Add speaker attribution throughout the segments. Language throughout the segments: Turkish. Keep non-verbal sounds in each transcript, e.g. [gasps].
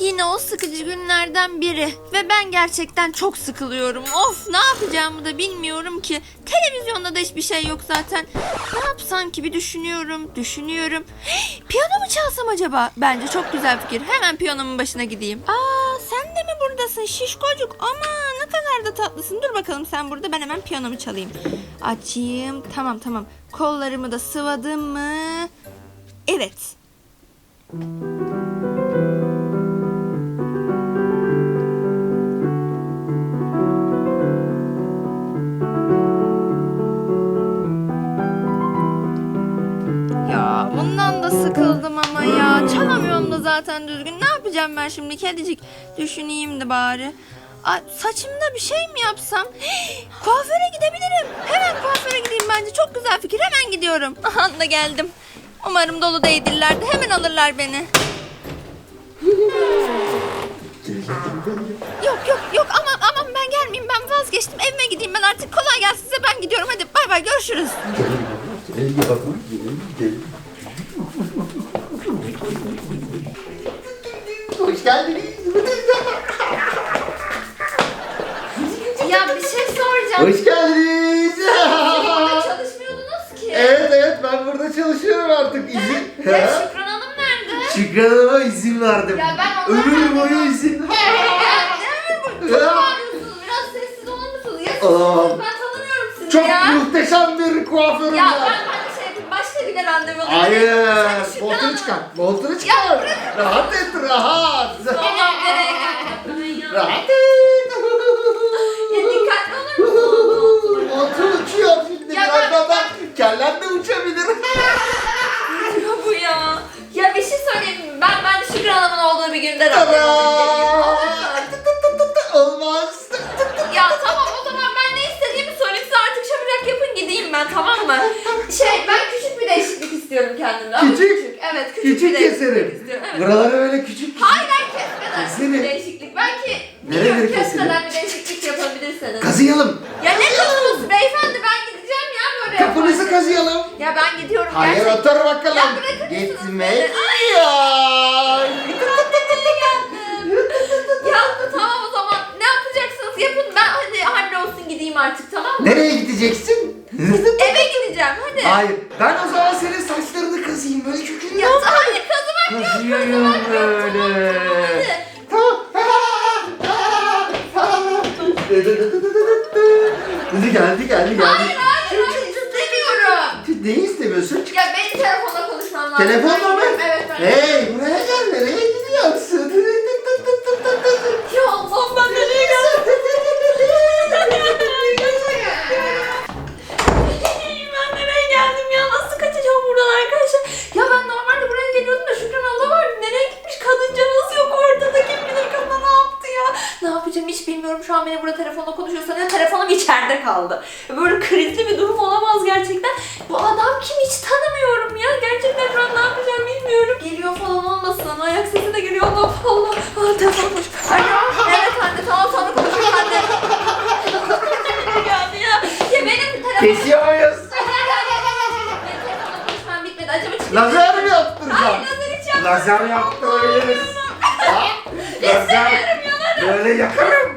Speaker 1: Yine o sıkıcı günlerden biri ve ben gerçekten çok sıkılıyorum. Of ne yapacağımı da bilmiyorum ki. Televizyonda da hiçbir şey yok zaten. Ne yapsam ki bir düşünüyorum, düşünüyorum. Hey, piyano mu çalsam acaba? Bence çok güzel fikir. Hemen piyanomun başına gideyim. Aa sen de mi buradasın şişkocuk? Ama ne kadar da tatlısın. Dur bakalım sen burada ben hemen piyanomu çalayım. Açayım. Tamam tamam. Kollarımı da sıvadım mı? Evet. Zaten düzgün. Ne yapacağım ben şimdi kedicik? Düşüneyim de bari. Ay, saçımda bir şey mi yapsam? Hii, [gasps] kuaföre gidebilirim. Hemen kuaföre gideyim bence. Çok güzel fikir. Hemen gidiyorum. [laughs] Aha da geldim. Umarım dolu değildirler de hemen alırlar beni. Yok yok yok aman aman ben gelmeyeyim ben vazgeçtim evime gideyim ben artık kolay gelsin size ben gidiyorum hadi bay bay görüşürüz.
Speaker 2: Gelin gelin, gelin. Hoş geldiniz.
Speaker 1: Ya bir şey soracağım.
Speaker 2: Hoş geldiniz.
Speaker 1: Burada çalışmıyordunuz ki.
Speaker 2: evet evet ben burada çalışıyorum artık izin.
Speaker 1: Ya Şükran Hanım nerede?
Speaker 2: Şükran Hanım'a izin verdim.
Speaker 1: Ya ben ona
Speaker 2: Ömür boyu izin [laughs]
Speaker 1: Ya. bağırıyorsunuz. Biraz sessiz olur musunuz? Ya
Speaker 2: Aa.
Speaker 1: sus, ben tanımıyorum sizi
Speaker 2: Çok
Speaker 1: ya.
Speaker 2: muhteşem bir kuaförüm
Speaker 1: Ya ben yapayım, alayım.
Speaker 2: Hayır. Montunu
Speaker 1: Hanım.
Speaker 2: çıkar. Montunu çıkar. Rahat et rahat. Rahat et. [laughs]
Speaker 1: Ya dikkatli olur musun?
Speaker 2: Montun uçuyor şimdi.
Speaker 1: Ya ben-
Speaker 2: daha kellen de uçabilir. [laughs]
Speaker 1: Ya bu ya. Ya bir şey söyleyeyim mi? Ben ben de Şükran Hanım'ın olduğu bir günde randevu istiyorum kendimde. ama
Speaker 2: Küçük?
Speaker 1: Evet küçük, bir
Speaker 2: Küçük
Speaker 1: değişiklik
Speaker 2: keserim.
Speaker 1: istiyorum. Evet.
Speaker 2: Buraları öyle küçük.
Speaker 1: Hayır hayır kesmeden
Speaker 2: Keserim.
Speaker 1: bir değişiklik. Belki
Speaker 2: Nereleri
Speaker 1: bilmiyorum,
Speaker 2: keselim?
Speaker 1: kesmeden bir değişiklik yapabilirsiniz.
Speaker 2: Kazıyalım.
Speaker 1: ya ne kazıması beyefendi ben gideceğim ya böyle
Speaker 2: Kapınızı
Speaker 1: yaparsanız.
Speaker 2: kazıyalım.
Speaker 1: Ya ben gidiyorum
Speaker 2: Hayır
Speaker 1: gerçekten.
Speaker 2: otur bakalım.
Speaker 1: Ya bırakır mısınız
Speaker 2: Gitmek ya.
Speaker 1: Ya tamam o zaman ne yapacaksınız yapın ben hadi hallolsun gideyim artık tamam mı?
Speaker 2: Nereye gideceksin?
Speaker 1: Eve gideceğim hadi.
Speaker 2: Hayır. Ben o zaman senin saçlarını kazıyım böyle kökünü.
Speaker 1: Ya hayır kazımak yok
Speaker 2: Kazıyorum
Speaker 1: kazımak yok.
Speaker 2: böyle.
Speaker 1: Tamam.
Speaker 2: Kızı geldi geldi geldi.
Speaker 1: Hayır hayır hayır istemiyorum.
Speaker 2: Neyi istemiyorsun?
Speaker 1: Ya benim telefonla konuşmam lazım.
Speaker 2: Telefonla mı?
Speaker 1: Evet ben.
Speaker 2: Hey
Speaker 1: hiç bilmiyorum. Şu an beni burada telefonla konuşuyor sanıyor. Telefonum içeride kaldı. Böyle krizli bir durum olamaz gerçekten. Bu adam kim hiç tanımıyorum ya. Gerçekten şu an ne yapacağım bilmiyorum. Geliyor falan olmasın. Ayak sesi de geliyor. Allah Allah. Aa, telefon konuş. Alo. Evet anne tamam sonra konuşuruz anne. [laughs] geldi ya. Ya benim telefonum...
Speaker 2: Kesiyor muyuz?
Speaker 1: Benim telefonla konuşmam bitmedi. Acaba çıkıyor
Speaker 2: Lazer mi
Speaker 1: Hayır
Speaker 2: yaptıracağım?
Speaker 1: lazer hiç yapmadım.
Speaker 2: Lazer yaptırabiliriz. Ha? Lazer.
Speaker 1: İstemiyorum yanarım.
Speaker 2: Böyle yakarım.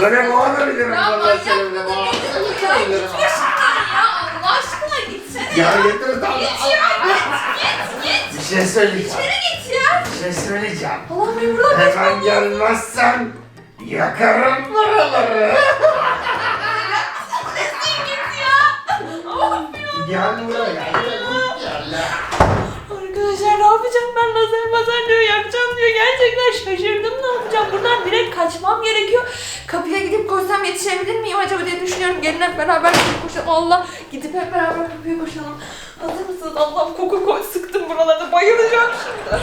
Speaker 2: Böyle boğabilirim.
Speaker 1: Ya
Speaker 2: Böyle
Speaker 1: manyak
Speaker 2: seninle
Speaker 1: mısın? Ya git
Speaker 2: boğabilirim.
Speaker 1: başımdan ya. Allah aşkına gitsene
Speaker 2: Ya
Speaker 1: ya.
Speaker 2: getir tamam.
Speaker 1: Git ya git git git.
Speaker 2: Bir şey söyleyeceğim.
Speaker 1: İçeri git ya.
Speaker 2: Bir şey söyleyeceğim.
Speaker 1: Allah beni buradan
Speaker 2: Hemen
Speaker 1: kaçmam.
Speaker 2: gelmezsen yakarım buraları. [laughs]
Speaker 1: Git ya. Of ya.
Speaker 2: Gel buraya. Gel. Gel.
Speaker 1: Arkadaşlar ne yapacağım ben? Lazer mazer diyor yakacağım diyor. Gerçekten şaşırdım. Ne yapacağım? Buradan direkt kaçmam gerekiyor. Kapıya gidip koşsam yetişebilir miyim acaba diye düşünüyorum. Gelin hep beraber koşalım. Allah gidip hep beraber kapıya koşalım. Hazır mısınız? Allah'ım koku koy. Sıktım buralarda bayılacağım şimdi.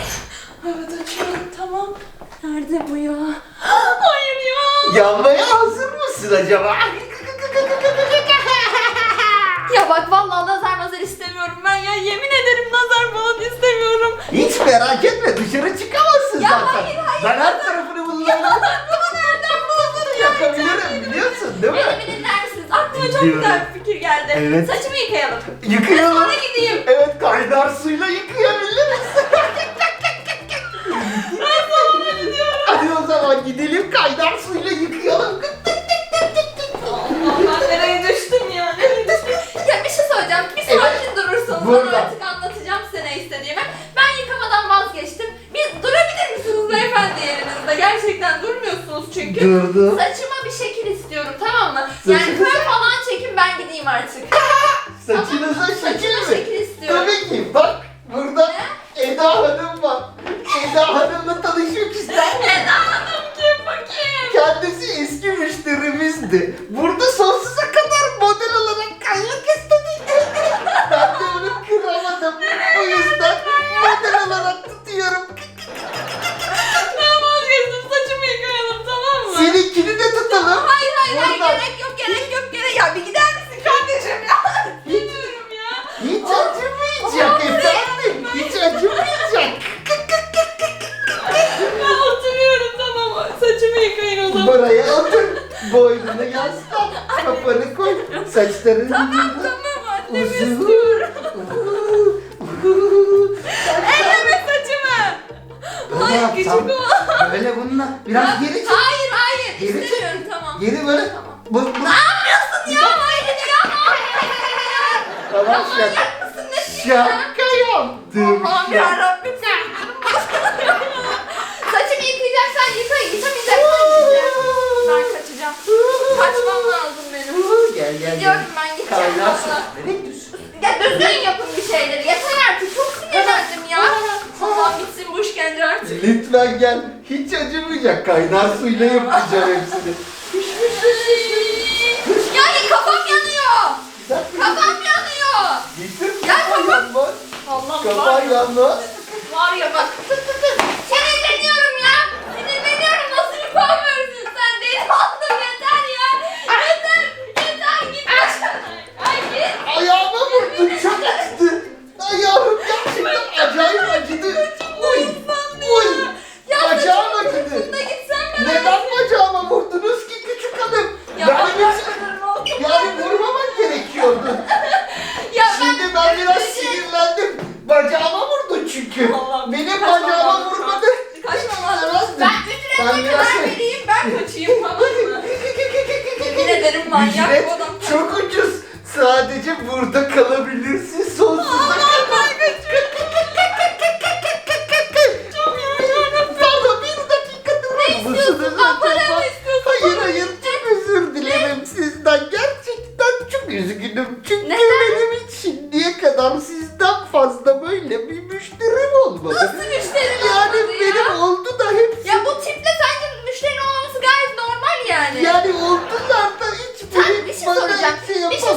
Speaker 1: Evet açıyorum. Tamam. Nerede bu ya? [gasps] Hayır ya!
Speaker 2: Yanmaya hazır mısın acaba? Merak etme dışarı çıkamazsın
Speaker 1: Ya
Speaker 2: zaten.
Speaker 1: hayır, hayır.
Speaker 2: Ben her tarafını bunlarla
Speaker 1: bunu nereden buldun ya
Speaker 2: yakabilirim biliyorsun değil mi?
Speaker 1: Beni dinler misiniz? Aklıma çok güzel bir fikir geldi.
Speaker 2: Evet.
Speaker 1: Saçımı yıkayalım.
Speaker 2: Yıkayalım.
Speaker 1: Sonra gideyim.
Speaker 2: Evet kaynar suyla yıkayabiliriz. [laughs] Hadi o zaman gidelim kaynar suyla yıkayalım.
Speaker 1: Allah ben nereye düştüm ya? Nereye düştüm? Ya bir şey söyleyeceğim. Bir
Speaker 2: Evet.
Speaker 1: sakin durursanız
Speaker 2: Burada.
Speaker 1: bana artık anlatacağım size ne istediğimi. Ben vazgeçtim. Bir durabilir misiniz beyefendi yerinizde? Gerçekten durmuyorsunuz çünkü.
Speaker 2: Durdum.
Speaker 1: Saçıma bir şekil istiyorum tamam mı? Yani fön falan çekin ben gideyim artık. [laughs]
Speaker 2: Saçınıza şekil
Speaker 1: Saçıma
Speaker 2: mi?
Speaker 1: şekil istiyorum.
Speaker 2: Tabii ki. Bak burada Eda Hanım var. Eda Hanım'la tanışmak ister?
Speaker 1: Eda Hanım kim bakayım?
Speaker 2: Kendisi eski müşterimizdi. Burada sonsuza Boynunu yaslan. Kafanı koy. Saçlarını
Speaker 1: Tamam tamam annemi
Speaker 2: Uzun.
Speaker 1: istiyorum. Elleme saçımı. Ay
Speaker 2: Böyle
Speaker 1: küçük o.
Speaker 2: Böyle bununla. Biraz geri çek.
Speaker 1: Hayır hayır
Speaker 2: Geri çek.
Speaker 1: istemiyorum tamam.
Speaker 2: Geri böyle. Bu, bu.
Speaker 1: Ne yapıyorsun ya? Hayır ya.
Speaker 2: Tamam şaka.
Speaker 1: Manyak mısın ne
Speaker 2: Şaka yaptım.
Speaker 1: Allah'ım
Speaker 2: şaka.
Speaker 1: yarabbim sen. Saçımı yıkayacaksan yıka, yıkamayacaksan gideceğim. Ben kaçacağım. Kaçmam lazım benim.
Speaker 2: Gel gel gel.
Speaker 1: Gidiyorum ben gideceğim
Speaker 2: Kaynar su.
Speaker 1: valla.
Speaker 2: Nereye gidiyorsun?
Speaker 1: Ya düzgün yapın bir şeyleri. Yeter artık. Çok sinirlendim ya. Allah'ım bitsin bu işkence artık.
Speaker 2: Lütfen gel. Hiç acımayacak. Kaynar suyla yapacağım hepsini.
Speaker 1: ya kafam yanıyor. Kafam yanıyor.
Speaker 2: Getir.
Speaker 1: Ya
Speaker 2: Kafan
Speaker 1: kafam-
Speaker 2: Kafan
Speaker 1: var ya.
Speaker 2: yanmaz.
Speaker 1: Var ya bak. [laughs] Tık tık tık. Sinirleniyorum ya. Sinirleniyorum. Nasıl bir kuaförsün sen? Deli oldum yeter ya. Yeter. Yeter git başına. Ay git.
Speaker 2: Vurdun. Çok acıdı. Ayağım gerçekten acayip acıdı. Oy. Oy. Bacağım acıdı.
Speaker 1: ucunda gitsem ben.
Speaker 2: Neden bacağıma vurdunuz ki küçük hanım?
Speaker 1: Ya
Speaker 2: Yani, biz- yani vurmamak gerekiyordu. [laughs]
Speaker 1: Ya
Speaker 2: Şimdi ben biraz
Speaker 1: Üzülecek.
Speaker 2: sinirlendim. Bacağıma vurdun çünkü.
Speaker 1: Allah'ım,
Speaker 2: Benim bacağıma vurmadı.
Speaker 1: Kaçmam lazım.
Speaker 2: İstemezdim.
Speaker 1: Ben
Speaker 2: Ben
Speaker 1: ücret ne
Speaker 2: biraz
Speaker 1: kadar vereyim ben kaçayım tamam mı? [laughs] Yemin ederim manyak bu adam.
Speaker 2: çok ucuz. Sadece burada kalabilirsin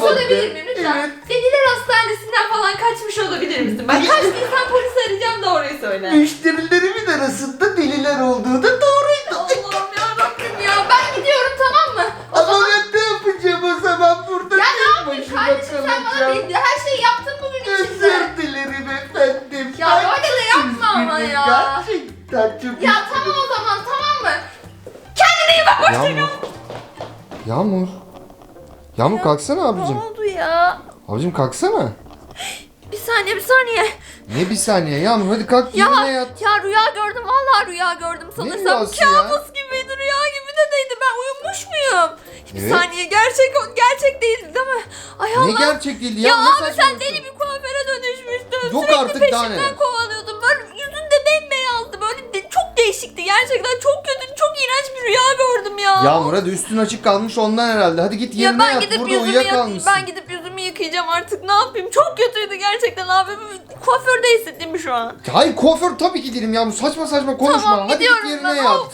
Speaker 1: sorabilir miyim lütfen?
Speaker 2: Evet.
Speaker 1: Deliler hastanesinden falan kaçmış olabilir misin? Ben kaç insan polis arayacağım doğruyu söyle.
Speaker 2: Müşterilerimin arasında deliler olduğu da doğruydu.
Speaker 1: Allah'ım yarabbim ya. Ben gidiyorum tamam mı? O
Speaker 2: Ama
Speaker 1: zaman...
Speaker 2: ben ne yapacağım o zaman burada
Speaker 1: Ya ne
Speaker 2: tek
Speaker 1: yapayım
Speaker 2: başıma
Speaker 1: kardeşim sen bana
Speaker 2: kalacağım.
Speaker 1: bir, her şeyi yaptın bugün içinde.
Speaker 2: Özür dilerim efendim.
Speaker 1: Ya
Speaker 2: Ben
Speaker 1: böyle de
Speaker 2: çok
Speaker 1: yapma ama
Speaker 2: üzgünüm.
Speaker 1: ya.
Speaker 2: Gerçekten çok
Speaker 1: Ya
Speaker 2: üzgünüm.
Speaker 1: tamam o zaman tamam mı? Kendine iyi bak hoşça
Speaker 3: Yağmur. Yağmur. Yağmur kalksana abicim.
Speaker 1: oldu ya?
Speaker 3: Abicim kalksana. [gasps]
Speaker 1: Bir saniye bir saniye.
Speaker 3: Ne bir saniye Yağmur hadi kalk
Speaker 1: Ya,
Speaker 3: yerine yat.
Speaker 1: ya rüya gördüm vallahi rüya gördüm sanırsam.
Speaker 3: rüyası ya?
Speaker 1: Kabus gibiydi rüya gibi de değildi ben uyumuş muyum? Bir
Speaker 3: Evet.
Speaker 1: saniye gerçek gerçek değildi değil mi? Ay Allah.
Speaker 3: Ne gerçek değildi
Speaker 1: Ya,
Speaker 3: ya, ne
Speaker 1: abi sen deli bir kuaföre dönüşmüştün.
Speaker 3: Yok
Speaker 1: Sürekli
Speaker 3: artık, daha
Speaker 1: peşimden
Speaker 3: neler.
Speaker 1: kovalıyordun. Böyle yüzün de bembeyazdı. Böyle de, çok değişikti gerçekten. Çok kötü, çok iğrenç bir rüya gördüm ya.
Speaker 3: Yağmur hadi üstün açık kalmış ondan herhalde. Hadi git
Speaker 1: Ya
Speaker 3: yerine
Speaker 1: ben
Speaker 3: yat.
Speaker 1: gidip
Speaker 3: Burada
Speaker 1: yüzümü yık-
Speaker 3: uyuyakalmışsın.
Speaker 1: ben gidip yüzümü yıkayacağım artık. Ne yapayım? Çok kötüydü gerçekten abi. Kuaförde hissettim şu an.
Speaker 3: Hayır kuaför tabii ki değilim Yağmur. Saçma saçma konuşma.
Speaker 1: Tamam,
Speaker 3: hadi git
Speaker 1: gidiyorum
Speaker 3: yerine
Speaker 1: ben.
Speaker 3: yat.
Speaker 1: Of.